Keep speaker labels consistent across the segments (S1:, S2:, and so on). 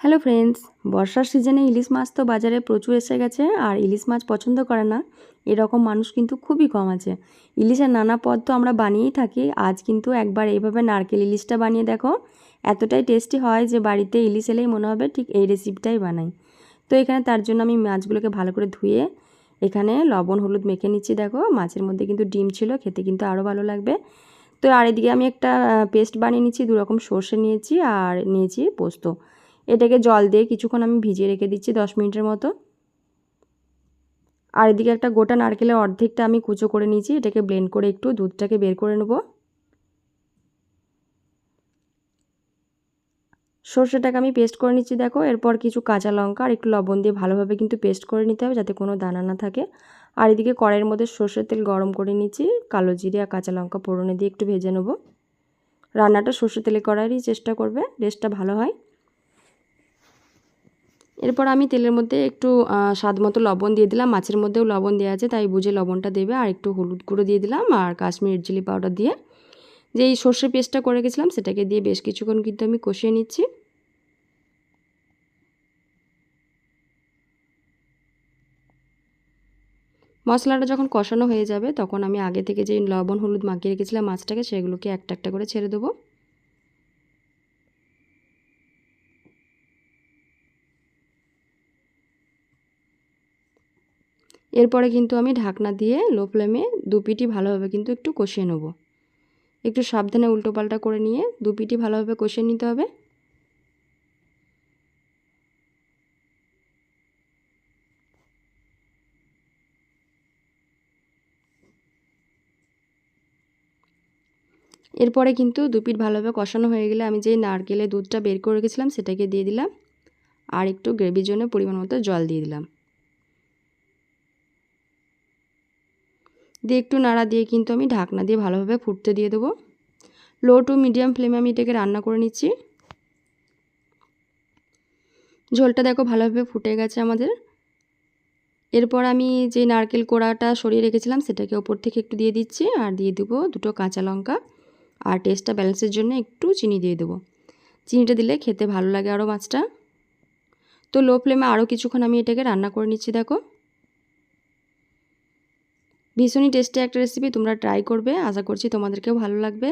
S1: Hello friends, বর্ষার সিজনে ইলিশ মাছ তো বাজারে প্রচুর এসে গেছে আর ইলিশ মাছ পছন্দ করে না। এরকম মানুষ কিন্তু খুবই কম আছে। ইলিশের নানা পদ তো আমরা বানিয়েই থাকি। আজ কিন্তু একবার এইভাবে নারকেল ইলিশটা বানিয়ে দেখো। এতটাই টেস্টি হয় যে বাড়িতে ইলিশ এলেই মনে হবে ঠিক এই রেসিপিটাই বানাই। তো এখানে তার জন্য আমি মাছগুলোকে ভালো করে ধুয়ে এখানে লবণ, হলুদ মেখে নিচ্ছি দেখো। মাছের মধ্যে কিন্তু ডিম ছিল, খেতে কিন্তু আরও ভালো লাগবে। তো আর এদিকে আমি একটা পেস্ট বানিয়ে নিচ্ছি, দুরকম সর্ষে নিয়েছি আর নিয়েছি পোস্ত। এটাকে জল দিয়ে কিছুক্ষণ আমি ভিজিয়ে রেখে দিচ্ছি দশ মিনিটের মতো। আর এদিকে একটা গোটা নারকেলের অর্ধেকটা আমি কুচো করে নিয়েছি, এটাকে ব্লেন্ড করে একটু দুধটাকে বের করে নেব। সর্ষেটাকে আমি পেস্ট করে নিচ্ছি দেখো, এরপর কিছু কাঁচা লঙ্কা আর একটু লবণ দিয়ে ভালোভাবে কিন্তু পেস্ট করে নিতে হবে যাতে কোনো দানা না থাকে। আর এদিকে কড়াইয়ের মধ্যে সর্ষের তেল গরম করে নিচ্ছি, কালো জিরে আর কাঁচা লঙ্কা পোড়নে দিয়ে একটু ভেজে নেব। রান্নাটা সর্ষের তেলে করারই চেষ্টা করবে টেস্টটা ভালো হয়। এরপর আমি তেলের মধ্যে একটু স্বাদ মতো লবণ দিয়ে দিলাম। মাছের মধ্যেও লবণ দেওয়া আছে, তাই বুঝে লবণটা দেবে। আর একটু হলুদ গুঁড়ো দিয়ে দিলাম আর কাশ্মীর চিলি পাউডার দিয়ে। যেই সর্ষে পেস্টটা করে গেছিলাম, সেটাকে দিয়ে বেশ কিছুক্ষণ কিন্তু আমি কষিয়ে নিচ্ছি। মশলাটা যখন কষানো হয়ে যাবে, তখন আমি আগে থেকে যে লবণ হলুদ মাখিয়ে রেখেছিলাম মাছটাকে, সেগুলোকে একটা একটা করে ছেড়ে দেবো। এরপরে কিন্তু আমি ঢাকনা দিয়ে লো ফ্লেমে দু পিটি ভালোভাবে কিন্তু একটু কষিয়ে নেব। একটু সাবধানে উল্টো পাল্টা করে নিয়ে দু পিটি ভালোভাবে কষিয়ে নিতে হবে। এরপরে কিন্তু দু পিঠ ভালোভাবে কষানো হয়ে গেলে আমি যে নারকেলের দুধটা বের করে রেখেছিলাম সেটাকে দিয়ে দিলাম। আর একটু গ্রেভির জন্য পরিমাণ মতো জল দিয়ে দিলাম। দিয়ে একটু নাড়া দিয়ে কিন্তু আমি ঢাকনা দিয়ে ভালোভাবে ফুটতে দিয়ে দেবো। লো টু মিডিয়াম ফ্লেমে আমি এটাকে রান্না করে নিচ্ছি। ঝোলটা দেখো ভালোভাবে ফুটে গেছে আমাদের। এরপর আমি যে নারকেল কোড়াটা সরিয়ে রেখেছিলাম সেটাকে ওপর থেকে একটু দিয়ে দিচ্ছি আর দিয়ে দেবো দুটো কাঁচা লঙ্কা আর টেস্টটা ব্যালেন্সের জন্য একটু চিনি দিয়ে দেবো। চিনিটা দিলে খেতে ভালো লাগে আরও মাছটা। তো লো ফ্লেমে আরও কিছুক্ষণ আমি এটাকে রান্না করে নিচ্ছি দেখো। ভীষণই টেস্টি একটা রেসিপি তোমরা ট্রাই করবে, আশা করছি তোমাদেরকেও ভালো লাগবে।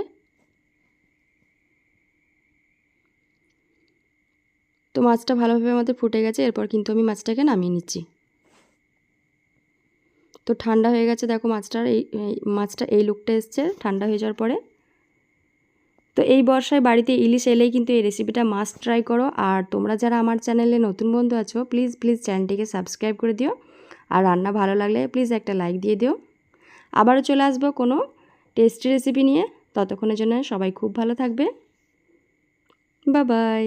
S1: তো মাছটা ভালোভাবে আমাদের ফুটে গেছে, এরপর কিন্তু আমি মাছটাকে নামিয়ে নিচ্ছি। তো ঠান্ডা হয়ে গেছে, দেখো মাছটার এই মাছটা এই লুকটা এসছে, ঠান্ডা হয়ে যাওয়ার পরে। তো এই বর্ষায় বাড়িতে ইলিশ এলেই কিন্তু এই রেসিপিটা মাস্ট ট্রাই করো, আর তোমরা যারা আমার চ্যানেলে নতুন বন্ধু আছো প্লিজ প্লিজ চ্যানেলটিকে সাবস্ক্রাইব করে দিও। আর রান্না ভালো লাগলে প্লিজ একটা লাইক দিয়ে দিও। আবারও চলে আসব কোনো টেস্টি রেসিপি নিয়ে। ততক্ষণের জন্য সবাই খুব ভালো থাকবে। বা বাই